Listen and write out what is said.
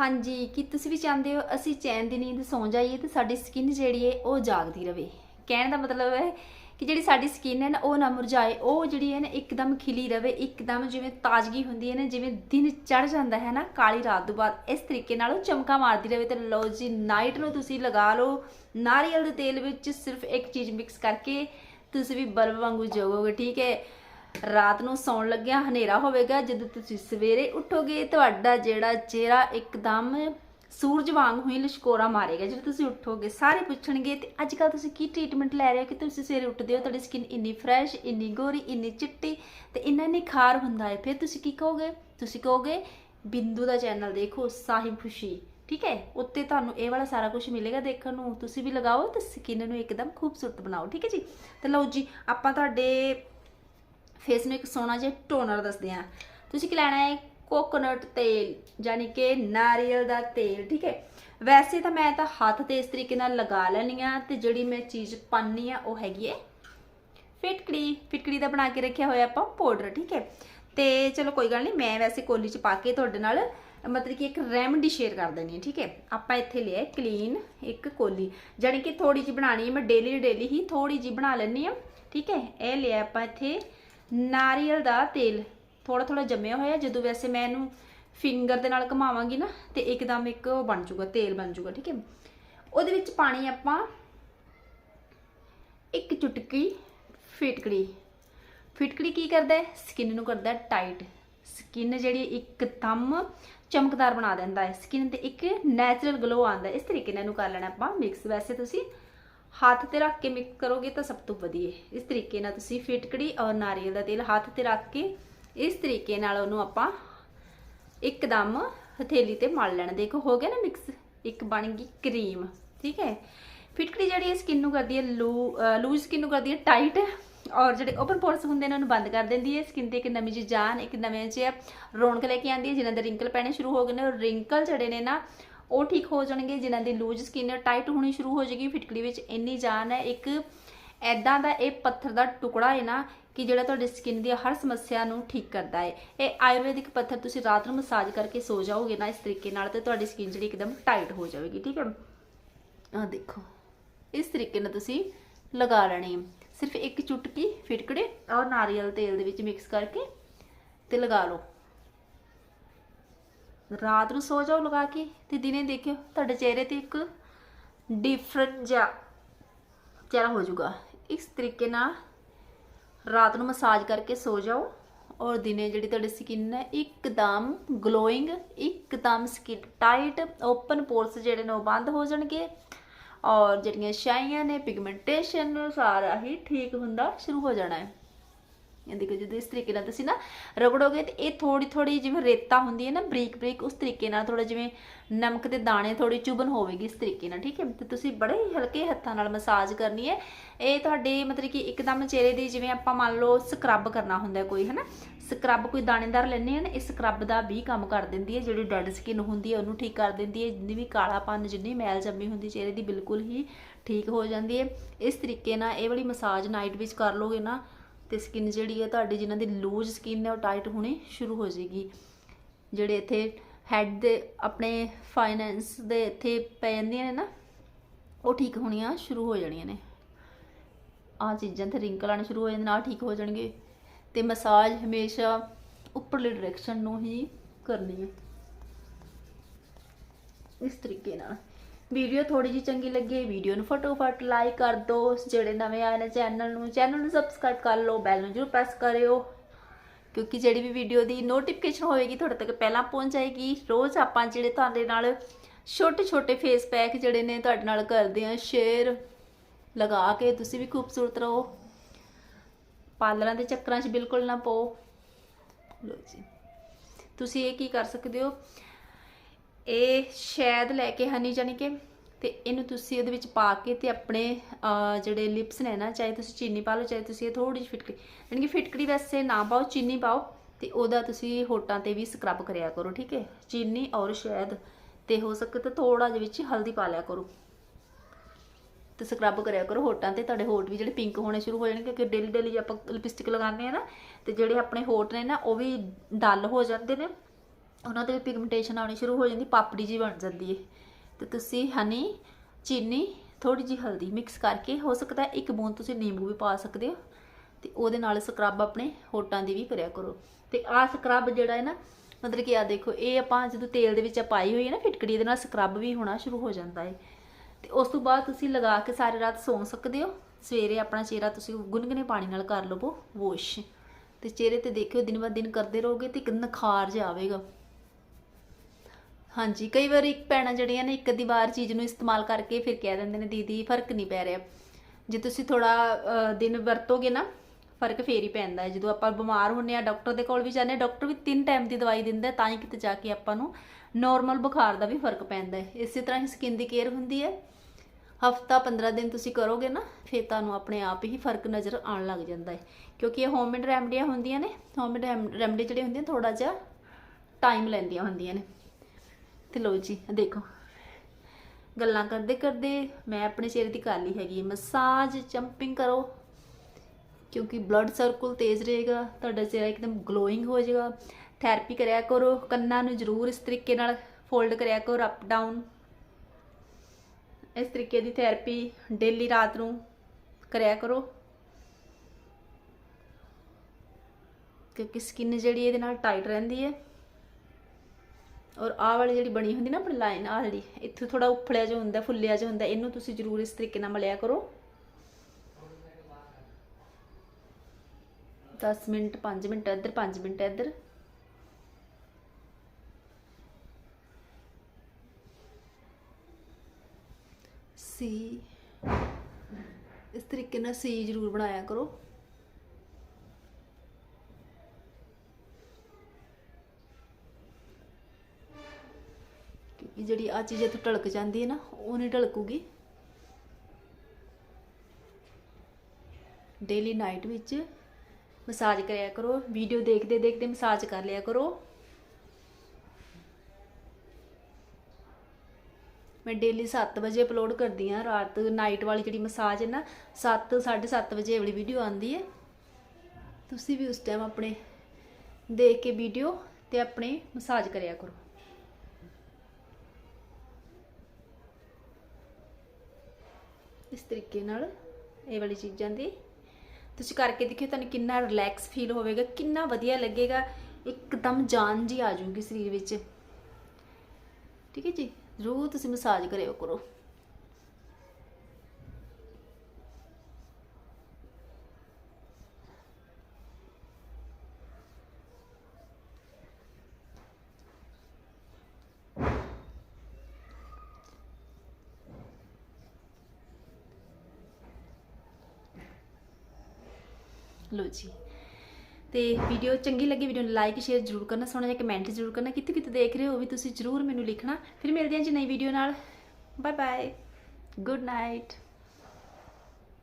ਹਾਂਜੀ, ਕੀ ਤੁਸੀਂ ਵੀ ਚਾਹੁੰਦੇ ਹੋ ਅਸੀਂ ਚੈਨ ਦੀ ਨੀਂਦ ਸੌਂ ਜਾਈਏ ਤੇ ਸਾਡੀ ਸਕਿਨ ਜਿਹੜੀ ਹੈ ਉਹ ਜਾਗਦੀ ਰਵੇ? ਕਹਿਣ ਦਾ ਮਤਲਬ ਹੈ ਕਿ ਜਿਹੜੀ ਸਾਡੀ ਸਕਿਨ ਹੈ ਨਾ, ਉਹ ਨਾ ਮੁਰਝਾਏ, ਉਹ ਜਿਹੜੀ ਹੈ ਨਾ ਇੱਕਦਮ ਖਿਲੀ ਰਵੇ, ਇੱਕਦਮ ਜਿਵੇਂ ਤਾਜ਼ਗੀ ਹੁੰਦੀ ਹੈ ਨਾ, ਜਿਵੇਂ ਦਿਨ ਚੜ ਜਾਂਦਾ ਹੈ ਨਾ, ਕਾਲੀ ਰਾਤ ਤੋਂ ਬਾਅਦ, ਇਸ ਤਰੀਕੇ ਨਾਲ ਉਹ ਚਮਕਾ ਮਾਰਦੀ ਰਵੇ ਤੇ ਲਓ ਜੀ, ਨਾਈਟ ਨੂੰ ਤੁਸੀਂ ਲਗਾ ਲਓ, ਨਾਰੀਅਲ ਦੇ ਤੇਲ ਵਿੱਚ ਸਿਰਫ ਇੱਕ ਚੀਜ਼ ਮਿਕਸ ਕਰਕੇ ਤੁਸੀਂ ਵੀ ਬਲਬ ਵਾਂਗੂ ਜੋਗੋਗੇ, ਠੀਕ ਹੈ? ਰਾਤ ਨੂੰ ਸੌਣ ਲੱਗਿਆ, ਹਨੇਰਾ ਹੋਵੇਗਾ, ਜਦੋਂ ਤੁਸੀਂ ਸਵੇਰੇ ਉੱਠੋਗੇ, ਤੁਹਾਡਾ ਜਿਹੜਾ ਚਿਹਰਾ ਇੱਕਦਮ ਸੂਰਜ ਵਾਂਗ ਹੋਈ ਲਿਸ਼ਕੋਰਾ ਮਾਰੇਗਾ। ਜਦੋਂ ਤੁਸੀਂ ਉੱਠੋਗੇ, ਸਾਰੇ ਪੁੱਛਣਗੇ, ਤੇ ਅੱਜ ਕੱਲ ਤੁਸੀਂ ਕੀ ਟ੍ਰੀਟਮੈਂਟ ਲੈ ਰਹੇ ਹੋ? ਕਿ ਤੁਸੀਂ ਸਵੇਰੇ ਉੱਠਦੇ ਹੋ, ਤੁਹਾਡੀ ਸਕਿਨ ਇੰਨੀ ਫਰੈਸ਼ ਇੰਨੀ ਗੋਰੀ, ਇੰਨੀ ਚਿੱਟੀ ਤੇ ਇੰਨਾ ਨਿਖਾਰ ਹੁੰਦਾ ਹੈ। ਫਿਰ ਤੁਸੀਂ ਕੀ ਕਹੋਗੇ? ਤੁਸੀਂ ਕਹੋਗੇ, ਬਿੰਦੂ ਦਾ ਚੈਨਲ ਦੇਖੋ ਸਾਹਿਬ ਖੁਸ਼ੀ। ਠੀਕ ਹੈ? ਉੱਤੇ ਤੁਹਾਨੂੰ ਇਹ ਵਾਲਾ ਸਾਰਾ ਕੁਝ ਮਿਲੇਗਾ ਦੇਖਣ ਨੂੰ। ਤੁਸੀਂ ਵੀ ਲਗਾਓ ਤੇ ਸਕਿਨ ਨੂੰ ਇੱਕਦਮ ਖੂਬਸੂਰਤ ਬਣਾਓ। ਠੀਕ ਹੈ ਜੀ? ਤੇ ਲਓ ਜੀ, ਆਪਾਂ ਤੁਹਾਡੇ ਫੇਸ ਨੂੰ ਇੱਕ ਸੋਹਣਾ ਜਿਹਾ ਟੋਨਰ ਦੱਸਦੇ ਆ। ਤੁਸੀਂ ਕੀ ਲੈਣਾ ਹੈ? ਕੋਕੋਨਟ ਤੇਲ, ਯਾਨੀ ਕਿ ਨਾਰੀਅਲ ਦਾ ਤੇਲ, ਠੀਕ ਹੈ? ਵੈਸੇ ਤਾਂ ਮੈਂ ਤਾਂ ਹੱਥ ਤੇ ਇਸ ਤਰੀਕੇ ਨਾਲ ਲਗਾ ਲੈਣੀ ਆ ਤੇ ਜਿਹੜੀ ਮੈਂ ਚੀਜ਼ ਪਾਣੀ ਆ ਉਹ ਹੈਗੀ ਹੈ ਫਿਟਕੜੀ। ਫਿਟਕੜੀ ਦਾ ਬਣਾ ਕੇ ਰੱਖਿਆ ਹੋਇਆ ਆਪਾਂ ਪਾਊਡਰ ਠੀਕ ਹੈ? ਤੇ ਚਲੋ ਕੋਈ ਗੱਲ ਨਹੀਂ, ਮੈਂ ਵੈਸੇ ਕੋਲੀ ਚ ਪਾ ਕੇ ਤੁਹਾਡੇ ਨਾਲ ਮਤਲਬ ਕਿ ਇੱਕ ਰੈਮਡੀ ਸ਼ੇਅਰ ਕਰ ਦੇਣੀ ਹੈ, ਠੀਕ ਹੈ? ਆਪਾਂ ਇੱਥੇ ਲਿਆ ਕਲੀਨ ਇੱਕ ਕੋਲੀ। ਜਾਨੀ ਕਿ ਥੋੜੀ ਜਿਹੀ ਬਣਾਣੀ ਹੈ, ਮੈਂ ਡੇਲੀ ਡੇਲੀ ਹੀ ਥੋੜੀ ਜਿਹੀ ਬਣਾ ਲੈਣੀ ਆ ਠੀਕ ਹੈ? ਇਹ ਲਿਆ ਆਪਾਂ ਇੱਥੇ ਨਾਰੀਅਲ ਦਾ ਤੇਲ। ਥੋੜਾ ਥੋੜਾ ਜੰਮਿਆ ਹੋਇਆ, ਜਦੋਂ ਵੈਸੇ ਮੈਂ ਇਹਨੂੰ ਫਿੰਗਰ ਦੇ ਨਾਲ ਘੁਮਾਵਾਂਗੀ ਨਾ, ਤੇ ਇੱਕਦਮ ਇੱਕ ਉਹ ਬਣ ਜਾਊਗਾ, ਤੇਲ ਬਣ ਜਾਊਗਾ, ਠੀਕ ਹੈ। ਉਹਦੇ ਵਿੱਚ ਪਾਣੀ ਆਪਾਂ ਇੱਕ ਚੁਟਕੀ ਫਿਟਕੜੀ। ਫਿਟਕੜੀ ਕੀ ਕਰਦਾ ਹੈ? ਸਕਿਨ ਨੂੰ ਕਰਦਾ ਹੈ ਟਾਈਟ ਸਕਿਨ ਜਿਹੜੀ ਇੱਕਦਮ ਚਮਕਦਾਰ ਬਣਾ ਦਿੰਦਾ ਹੈ। ਸਕਿਨ ਤੇ ਇੱਕ ਨੈਚੁਰਲ ਗਲੋ ਆਉਂਦਾ ਇਸ ਤਰੀਕੇ ਨਾਲ ਇਹਨੂੰ ਕਰ ਲੈਣਾ ਆਪਾਂ ਮਿਕਸ ਵੈਸੇ ਤੁਸੀਂ ਹੱਥ ਤੇ ਰੱਖ ਕੇ ਮਿਕਸ ਕਰੋਗੇ ਤਾਂ ਸਭ ਤੋਂ ਵਧੀਆ ਇਸ ਤਰੀਕੇ ਨਾਲ ਤੁਸੀਂ ਫਿਟਕੜੀ ਔਰ ਨਾਰੀਅਲ ਦਾ ਤੇਲ ਹੱਥ ਤੇ ਰੱਖ ਕੇ ਇਸ ਤਰੀਕੇ ਨਾਲ ਉਹਨੂੰ ਆਪਾਂ ਇੱਕਦਮ ਹਥੇਲੀ ਤੇ ਮਲ ਲੈਣਾ। ਦੇਖੋ, ਹੋ ਗਿਆ ਨਾ ਮਿਕਸ? ਇੱਕ ਬਣ ਗਈ ਕਰੀਮ, ਠੀਕ ਹੈ? ਫਿਟਕੜੀ ਜਿਹੜੀ ਹੈ ਸਕਿਨ ਨੂੰ ਕਰਦੀ ਹੈ ਲੂਜ਼ ਸਕਿਨ ਨੂੰ ਕਰਦੀ ਹੈ ਟਾਈਟ ਔਰ ਜਿਹੜੇ ਓਪਨ ਪੋਰਸ ਹੁੰਦੇ ਨੇ, ਉਹਨੂੰ ਬੰਦ ਕਰ ਦਿੰਦੀ ਹੈ। ਸਕਿਨ ਤੇ ਇੱਕ ਨਵੀਂ ਜਿਹੀ ਜਾਨ, ਇੱਕ ਨਵੇਂ ਜਿਹੇ ਰੌਣਕ ਲੈ ਕੇ ਆਉਂਦੀ ਹੈ, ਜਿਨ੍ਹਾਂ ਦੇ ਰਿੰਕਲ ਪੈਣੇ ਸ਼ੁਰੂ ਹੋ ਗਏ ਨੇ। ਔਰ ਰਿੰਕਲ ਜਿਹੜੇ ਨੇ ਨਾ ਉਹ ਠੀਕ ਹੋ ਜਾਣਗੇ, ਜਿਨ੍ਹਾਂ ਦੀ ਲੂਜ਼ ਸਕਿਨ ਟਾਈਟ ਹੋਣੀ ਸ਼ੁਰੂ ਹੋ ਜਾਏਗੀ। ਫਿਟਕੜੀ ਵਿੱਚ ਇੰਨੀ ਜਾਨ ਹੈ, ਇੱਕ ਐਦਾਂ ਦਾ ਇਹ ਪੱਥਰ ਦਾ ਟੁਕੜਾ ਹੈ ਨਾ ਕਿ ਜਿਹੜਾ ਤੁਹਾਡੀ ਸਕਿਨ ਦੀ ਹਰ ਸਮੱਸਿਆ ਨੂੰ ਠੀਕ ਕਰਦਾ ਹੈ। ਇਹ ਆਯੁਰਵੈਦਿਕ ਪੱਥਰ ਤੁਸੀਂ ਰਾਤ ਨੂੰ ਮਸਾਜ ਕਰਕੇ ਸੋ ਜਾਓਗੇ ਨਾ ਇਸ ਤਰੀਕੇ ਨਾਲ ਤੇ ਤੁਹਾਡੀ ਸਕਿਨ ਜਿਹੜੀ ਇੱਕਦਮ ਟਾਈਟ ਹੋ ਜਾਵੇਗੀ, ਠੀਕ ਹੈ? ਆ ਦੇਖੋ, ਇਸ ਤਰੀਕੇ ਨਾਲ ਤੁਸੀਂ ਲਗਾ ਲੈਣੀ ਹੈ। ਸਿਰਫ ਇੱਕ ਚੁਟਕੀ ਫਿਟਕੜੇ ਔਰ ਨਾਰੀਅਲ ਤੇਲ ਦੇ ਵਿੱਚ ਮਿਕਸ ਕਰਕੇ ਤੇ ਲਗਾ ਲਓ। ਰਾਤ ਨੂੰ ਸੋ ਜਾਓ ਲਗਾ ਕੇ ਤੇ ਦਿਨੇ ਦੇਖਿਓ, ਤੁਹਾਡੇ ਚਿਹਰੇ ਤੇ ਇੱਕ ਡਿਫਰੈਂਟ ਜਿਹਾ ਚਿਹਰਾ ਹੋ ਜਾਊਗਾ। ਇਸ ਤਰੀਕੇ ਨਾਲ ਰਾਤ ਨੂੰ ਮਸਾਜ ਕਰਕੇ ਸੋ ਜਾਓ ਔਰ ਦਿਨੇ ਜਿਹੜੀ ਤੁਹਾਡੀ ਸਕਿਨ ਹੈ, ਇੱਕਦਮ ਗਲੋਇੰਗ ਇੱਕਦਮ ਸਕਿਨ ਟਾਈਟ ਓਪਨ ਪੋਰਸ ਜਿਹੜੇ ਨੇ ਉਹ ਬੰਦ ਹੋ ਜਾਣਗੇ ਔਰ ਜਿਹੜੀਆਂ ਸ਼ਾਈਆਂ ਨੇ ਪਿਗਮੈਂਟੇਸ਼ਨ ਸਾਰਾ ਹੀ ਠੀਕ ਹੁੰਦਾ, ਸ਼ੁਰੂ ਹੋ ਜਾਣਾ ਹੈ। ਦੇਖੋ ਜਦੋਂ ਇਸ ਤਰੀਕੇ ਨਾਲ ਤੁਸੀਂ ਨਾ ਰਗੜੋਗੇ ਤੇ ਇਹ ਥੋੜੀ ਥੋੜੀ ਜਿਵੇਂ ਰੇਤਾ ਹੁੰਦੀ ਹੈ ਨਾ, ਬਰੀਕ ਬਰੀਕ, ਉਸ ਤਰੀਕੇ ਨਾਲ ਥੋੜਾ ਜਿਵੇਂ ਨਮਕ ਦੇ ਦਾਣੇ ਥੋੜੀ ਚੁਬਨ ਹੋਵੇਗੀ ਇਸ ਤਰੀਕੇ ਨਾਲ, ਠੀਕ ਹੈ? ਤੇ ਤੁਸੀਂ ਬੜੇ ਹੀ ਹਲਕੇ ਹੱਥਾਂ ਨਾਲ ਮਸਾਜ ਕਰਨੀ ਹੈ। ਇਹ ਤੁਹਾਡੇ ਮਤਲਬ ਕਿ ਇੱਕਦਮ ਚਿਹਰੇ ਦੀ ਜਿਵੇਂ ਆਪਾਂ ਮੰਨ ਲਓ ਸਕਰਬ ਕਰਨਾ ਹੁੰਦਾ ਕੋਈ ਹਨਾ ਸਕਰਬ ਕੋਈ ਦਾਣੇਦਾਰ ਲੈਣੇ ਹਨ ਇਹ ਸਕਰਬ ਦਾ ਵੀ ਕੰਮ ਕਰ ਦਿੰਦੀ ਹੈ। ਜਿਹੜੀ ਡੈਡ ਸਕਿਨ ਹੁੰਦੀ ਹੈ, ਉਹਨੂੰ ਠੀਕ ਕਰ ਦਿੰਦੀ ਹੈ। ਜਿੰਨੀ ਵੀ ਕਾਲਾਪਨ, ਜਿੰਨੀ ਮੈਲ ਜੰਮੀ ਹੁੰਦੀ, ਚਿਹਰੇ ਦੀ ਬਿਲਕੁਲ ਹੀ ਠੀਕ ਹੋ ਜਾਂਦੀ ਹੈ। ਇਸ ਤਰੀਕੇ ਨਾਲ ਇਹ ਵਾਲੀ ਮਸਾਜ ਨਾਈਟ ਵਿੱਚ ਕਰ ਲੋਗੇ ਨਾ ਤੇ ਸਕਿਨ ਜਿਹੜੀ ਹੈ ਤੁਹਾਡੀ, ਜਿਨ੍ਹਾਂ ਦੀ ਲੂਜ਼ ਸਕਿਨ ਹੈ ਉਹ ਟਾਈਟ ਹੋਣੀ ਸ਼ੁਰੂ ਹੋ ਜਾਏਗੀ। ਜਿਹੜੇ ਇੱਥੇ ਹੈਡ ਦੇ ਆਪਣੇ ਫਾਈਨੈਂਸ ਦੇ ਇੱਥੇ ਪੈ ਜਾਂਦੀਆਂ ਨੇ ਨਾ, ਉਹ ਠੀਕ ਹੋਣੀਆਂ ਸ਼ੁਰੂ ਹੋ ਜਾਣੀਆਂ ਨੇ। ਆ ਚੀਜ਼ਾਂ ਤੇ ਰਿੰਕਲ ਆਣੇ ਸ਼ੁਰੂ ਹੋ ਜਾਂਦੇ ਨੇ ਨਾਲ ਠੀਕ ਹੋ ਜਾਣਗੇ। ਤੇ ਮਸਾਜ ਹਮੇਸ਼ਾ ਉੱਪਰਲੇ ਡਾਇਰੈਕਸ਼ਨ ਨੂੰ ਹੀ ਕਰਨੀ ਹੈ ਇਸ ਤਰੀਕੇ ਨਾਲ। ਵੀਡੀਓ ਥੋੜੀ ਜਿਹੀ ਚੰਗੀ ਲੱਗੇ ਵੀਡੀਓ ਨੂੰ ਫਟੋਫਟ ਲਾਈਕ ਕਰ ਦਿਓ ਜਿਹੜੇ ਨਵੇਂ ਆਏ ਨੇ ਚੈਨਲ ਨੂੰ ਚੈਨਲ ਨੂੰ ਸਬਸਕ੍ਰਾਈਬ ਕਰ ਲਓ ਬੈਲ ਨੂੰ ਜਰੂਰ ਪ੍ਰੈਸ ਕਰਿਓ। ਕਿਉਂਕਿ ਜਿਹੜੀ ਵੀ ਵੀਡੀਓ ਦੀ ਨੋਟੀਫਿਕੇਸ਼ਨ ਹੋਏਗੀ, ਤੁਹਾਡੇ ਤੱਕ ਪਹਿਲਾਂ ਪਹੁੰਚ ਜਾਏਗੀ। ਰੋਜ਼ ਆਪਾਂ ਜਿਹੜੇ ਤੁਹਾਡੇ ਨਾਲ ਛੋਟੇ ਛੋਟੇ ਫੇਸ ਪੈਕ ਜਿਹੜੇ ਨੇ ਤੁਹਾਡੇ ਨਾਲ ਕਰਦੇ ਆ ਸ਼ੇਅਰ ਲਗਾ ਕੇ ਤੁਸੀਂ ਵੀ ਖੂਬਸੂਰਤ ਰਹੋ। ਪਾਰਲਰਾਂ ਦੇ ਚੱਕਰਾਂ 'ਚ ਬਿਲਕੁਲ ਨਾ ਪਓ। ਲੋ ਜੀ। ਤੁਸੀਂ ਇਹ ਕੀ ਕਰ ਸਕਦੇ ਹੋ? ਇਹ ਸ਼ਾਇਦ ਲੈ ਕੇ ਹਨੀ ਜਾਨੀ ਕਿ ਤੇ ਇਹਨੂੰ ਤੁਸੀਂ ਉਹਦੇ ਵਿੱਚ ਪਾ ਕੇ ਤੇ ਆਪਣੇ ਜਿਹੜੇ ਲਿਪਸ ਨੇ ਨਾ, ਚਾਹੇ ਤੁਸੀਂ ਚੀਨੀ ਪਾ ਲਓ, ਚਾਹੇ ਤੁਸੀਂ ਇਹ ਥੋੜੀ ਜਿਹੀ ਫਿਟਕੜੀ ਯਾਨੀ ਕਿ ਫਿਟਕੜੀ ਵੈਸੇ ਨਾ ਪਾਓ, ਚੀਨੀ ਪਾਓ ਤੇ ਉਹਦਾ ਤੁਸੀਂ ਹੋਟਾਂ ਤੇ ਵੀ ਸਕਰਬ ਕਰਿਆ ਕਰੋ, ਠੀਕ ਹੈ? ਚੀਨੀ ਔਰ ਸ਼ਾਇਦ ਤੇ ਹੋ ਸਕੇ ਤਾਂ ਥੋੜਾ ਜਿਹਾ ਵਿੱਚ ਹਲਦੀ ਪਾ ਲਿਆ ਕਰੋ। ਤੇ ਸਕਰਬ ਕਰਿਆ ਕਰੋ ਹੋਟਾਂ ਤੇ, ਤੁਹਾਡੇ ਹੋਟ ਵੀ ਜਿਹੜੇ ਪਿੰਕ ਹੋਣੇ ਸ਼ੁਰੂ ਹੋ ਜਾਣਗੇ, ਕਿਉਂਕਿ ਡੇਲੀ ਡੇਲੀ ਆਪਾਂ ਲਿਪਸਟਿਕ ਲਗਾਉਂਦੇ ਆ ਨਾ, ਤੇ ਜਿਹੜੇ ਆਪਣੇ ਹੋਟ ਨੇ ਨਾ, ਉਹ ਵੀ ਡਲ ਹੋ ਜਾਂਦੇ ਨੇ। ਉਹਨਾਂ ਤੇ ਵੀ ਪਿਗਮੈਂਟੇਸ਼ਨ ਆਉਣੀ ਸ਼ੁਰੂ ਹੋ ਜਾਂਦੀ, ਪਾਪੜੀ ਜੀ ਬਣ ਜਾਂਦੀ ਹੈ ਤੇ ਤੁਸੀਂ ਹਨੀ ਚੀਨੀ ਥੋੜੀ ਜੀ ਹਲਦੀ ਮਿਕਸ ਕਰਕੇ, ਹੋ ਸਕਦਾ ਇੱਕ ਬੂੰਦ ਤੁਸੀਂ ਨਿੰਬੂ ਵੀ ਪਾ ਸਕਦੇ ਹੋ ਤੇ ਉਹਦੇ ਨਾਲ ਸਕਰਬ ਆਪਣੇ ਹੋਟਾਂ ਦੀ ਵੀ ਕਰਿਆ ਕਰੋ। ਤੇ ਆਹ ਸਕਰਬ ਜਿਹੜਾ ਹੈ ਨਾ, ਮਤਲਬ ਕਿ ਆ ਦੇਖੋ, ਇਹ ਆਪਾਂ ਜਦੋਂ ਤੇਲ ਦੇ ਵਿੱਚ ਪਾਈ ਹੋਈ ਹੈ ਨਾ ਫਿਟਕੜੀ ਦੇ ਨਾਲ ਸਕਰਬ ਵੀ ਹੋਣਾ ਸ਼ੁਰੂ ਹੋ ਜਾਂਦਾ ਹੈ ਤੇ ਉਸ ਤੋਂ ਬਾਅਦ ਤੁਸੀਂ ਲਗਾ ਕੇ ਸਾਰੀ ਰਾਤ ਸੌਂ ਸਕਦੇ ਹੋ। ਸਵੇਰੇ ਆਪਣਾ ਚਿਹਰਾ ਤੁਸੀਂ ਗੁਨਗੁਨੇ ਪਾਣੀ ਨਾਲ ਕਰ ਲਵੋ ਵਾਸ਼ ਤੇ ਚਿਹਰੇ ਤੇ ਦੇਖਿਓ ਦਿਨ ਬਾ ਦਿਨ ਕਰਦੇ ਰਹੋਗੇ ਤੇ ਇੱਕ ਨਖਾਰ ਜਿਹਾ ਆਵੇਗਾ। ਹਾਂਜੀ, ਕਈ ਵਾਰ ਇੱਕ ਭੈਣਾਂ ਜਿਹੜੀਆਂ ਨੇ ਇੱਕ ਅੱਧੀ ਵਾਰ ਚੀਜ਼ ਨੂੰ ਇਸਤੇਮਾਲ ਕਰਕੇ ਫਿਰ ਕਹਿ ਦਿੰਦੇ ਨੇ, ਦੀਦੀ, ਫ਼ਰਕ ਨਹੀਂ ਪੈ ਰਿਹਾ। ਜੇ ਤੁਸੀਂ ਥੋੜਾ ਦਿਨ ਵਰਤੋਗੇ ਨਾ, ਫ਼ਰਕ ਫੇਰ ਹੀ ਪੈਂਦਾ ਹੈ। ਜਦੋਂ ਆਪਾਂ ਬਿਮਾਰ ਹੁੰਨੇ ਆ ਡਾਕਟਰ ਦੇ ਕੋਲ ਵੀ ਜਾਂਦੇ ਆ ਡਾਕਟਰ ਵੀ ਤਿੰਨ ਟਾਈਮ ਦੀ ਦਵਾਈ ਦਿੰਦਾ ਤਾਂ ਹੀ ਕਿਤੇ ਜਾ ਕੇ ਆਪਾਂ ਨੂੰ ਨਾਰਮਲ ਬੁਖਾਰ ਦਾ ਵੀ ਫ਼ਰਕ ਪੈਂਦਾ ਹੈ। ਇਸੇ ਤਰ੍ਹਾਂ ਹੀ ਸਕਿਨ ਦੀ ਕੇਅਰ ਹੁੰਦੀ ਹੈ। ਹਫਤਾ 15 ਦਿਨ ਤੁਸੀਂ ਕਰੋਗੇ ਨਾ, ਫਿਰ ਤੁਹਾਨੂੰ ਆਪਣੇ ਆਪ ਹੀ ਫ਼ਰਕ ਨਜ਼ਰ ਆਉਣ ਲੱਗ ਜਾਂਦਾ ਹੈ। ਕਿਉਂਕਿ ਇਹ ਹੋਮਮੇਡ ਰੈਮਡੀਆਂ ਹੁੰਦੀਆਂ ਨੇ ਹੋਮਮੇਡ ਰੈਮਡੀ ਜਿਹੜੀਆਂ ਹੁੰਦੀਆਂ ਥੋੜਾ ਜਿਹਾ ਟਾਈਮ ਲੈਂਦੀਆਂ ਹੁੰਦੀਆਂ ਨੇ। ਤੇ ਲੋ ਜੀ, ਦੇਖੋ। ਗੱਲਾਂ ਕਰਦੇ ਕਰਦੇ ਮੈਂ ਆਪਣੇ ਚਿਹਰੇ ਦੀ ਕਰ ਲਈ ਹੈਗੀ ਮਸਾਜ, ਚੰਪਿੰਗ ਕਰੋ, ਕਿਉਂਕਿ ਬਲੱਡ ਸਰਕਲ ਤੇਜ਼ ਰਹੇਗਾ, ਤੁਹਾਡਾ ਚਿਹਰਾ ਇੱਕਦਮ ਗਲੋਇੰਗ ਹੋ ਜਾਏਗਾ। ਥੈਰੇਪੀ ਕਰਿਆ ਕਰੋ, ਕੰਨਾਂ ਨੂੰ ਜ਼ਰੂਰ ਇਸ ਤਰੀਕੇ ਨਾਲ ਫੋਲਡ ਕਰਿਆ ਕਰੋ ਅਪ ਡਾਊਨ ਇਸ ਤਰੀਕੇ ਦੀ ਥੈਰੇਪੀ ਡੇਲੀ ਰਾਤ ਨੂੰ ਕਰਿਆ ਕਰੋ। ਕਿਉਂਕਿ ਸਕਿਨ ਜਿਹੜੀ ਇਹਦੇ ਨਾਲ ਟਾਈਟ ਰਹਿੰਦੀ ਹੈ ਔਰ ਆਹ ਵਾਲੀ ਜਿਹੜੀ ਬਣੀ ਹੁੰਦੀ ਨਾ ਆਪਣੀ ਲਾਈਨ, ਆਹ ਜਿਹੜੀ, ਇੱਥੋਂ ਥੋੜਾ ਉਫੜਿਆ ਜਿਹਾ ਹੁੰਦਾ, ਫੁੱਲਿਆ ਜਿਹਾ ਹੁੰਦਾ, ਇਹਨੂੰ ਤੁਸੀਂ ਜ਼ਰੂਰ ਇਸ ਤਰੀਕੇ ਨਾਲ ਮਲਿਆ ਕਰੋ। 10 ਮਿੰਟ 5 ਮਿੰਟ, ਇੱਧਰ 5 ਮਿੰਟ, ਇੱਧਰ। ਸੀ। ਇਸ ਤਰੀਕੇ ਨਾਲ ਸੀ ਜ਼ਰੂਰ ਬਣਾਇਆ ਕਰੋ। ਜਿਹੜੀ ਆ ਚੀਜ਼ ਇੱਥੋਂ ਢਲਕ ਜਾਂਦੀ ਹੈ ਨਾ, ਉਹ ਨਹੀਂ ਢਲਕੂਗੀ। ਡੇਲੀ ਨਾਈਟ ਵਿੱਚ ਮਸਾਜ ਕਰਿਆ ਕਰੋ ਵੀਡੀਓ ਦੇਖਦੇ ਦੇਖਦੇ ਮਸਾਜ ਕਰ ਲਿਆ ਕਰੋ। ਮੈਂ ਡੇਲੀ 7 ਵਜੇ ਅਪਲੋਡ ਕਰਦੀ ਆ ਰਾਤ ਨਾਈਟ ਵਾਲੀ ਜਿਹੜੀ ਮਸਾਜ ਹੈ ਨਾ 7 7:30 ਵਜੇ ਵਾਲੀ ਵੀਡੀਓ ਆਉਂਦੀ ਹੈ। ਤੁਸੀਂ ਵੀ ਉਸ ਟਾਈਮ ਆਪਣੇ ਦੇਖ ਕੇ ਵੀਡੀਓ ਤੇ ਆਪਣੇ ਮਸਾਜ ਕਰਿਆ ਕਰੋ। ਇਸ ਤਰੀਕੇ ਨਾਲ ਇਹ ਵਾਲੀ ਚੀਜ਼ਾਂ ਦੀ। ਤੁਸੀਂ ਕਰਕੇ ਦੇਖਿਓ, ਤੁਹਾਨੂੰ ਕਿੰਨਾ ਰਿਲੈਕਸ ਫੀਲ ਹੋਵੇਗਾ, ਕਿੰਨਾ ਵਧੀਆ ਲੱਗੇਗਾ। ਇੱਕਦਮ ਜਾਨ ਜੀ ਆ ਜਾਊਗੀ ਸਰੀਰ ਵਿੱਚ। ਠੀਕ ਹੈ ਜੀ? ਜ਼ਰੂਰ ਤੁਸੀਂ ਮਸਾਜ ਕਰਿਓ ਕਰੋ। ਲੋ ਜੀ। ਤੇ ਵੀਡੀਓ ਚੰਗੀ ਲੱਗੀ ਵੀਡੀਓ ਨੂੰ ਲਾਈਕ ਸ਼ੇਅਰ ਜ਼ਰੂਰ ਕਰਨਾ, ਸੋਹਣਾ ਜਿਹਾ ਕਮੈਂਟ ਜ਼ਰੂਰ ਕਰਨਾ। ਕਿਤੇ ਕਿਤੇ ਦੇਖ ਰਹੇ ਹੋ, ਉਹ ਵੀ ਤੁਸੀਂ ਜ਼ਰੂਰ ਮੈਨੂੰ ਲਿਖਣਾ। ਫਿਰ ਮਿਲਦੇ ਹਾਂ ਜੀ ਨਈ ਵੀਡੀਓ ਨਾਲ। Bye bye good night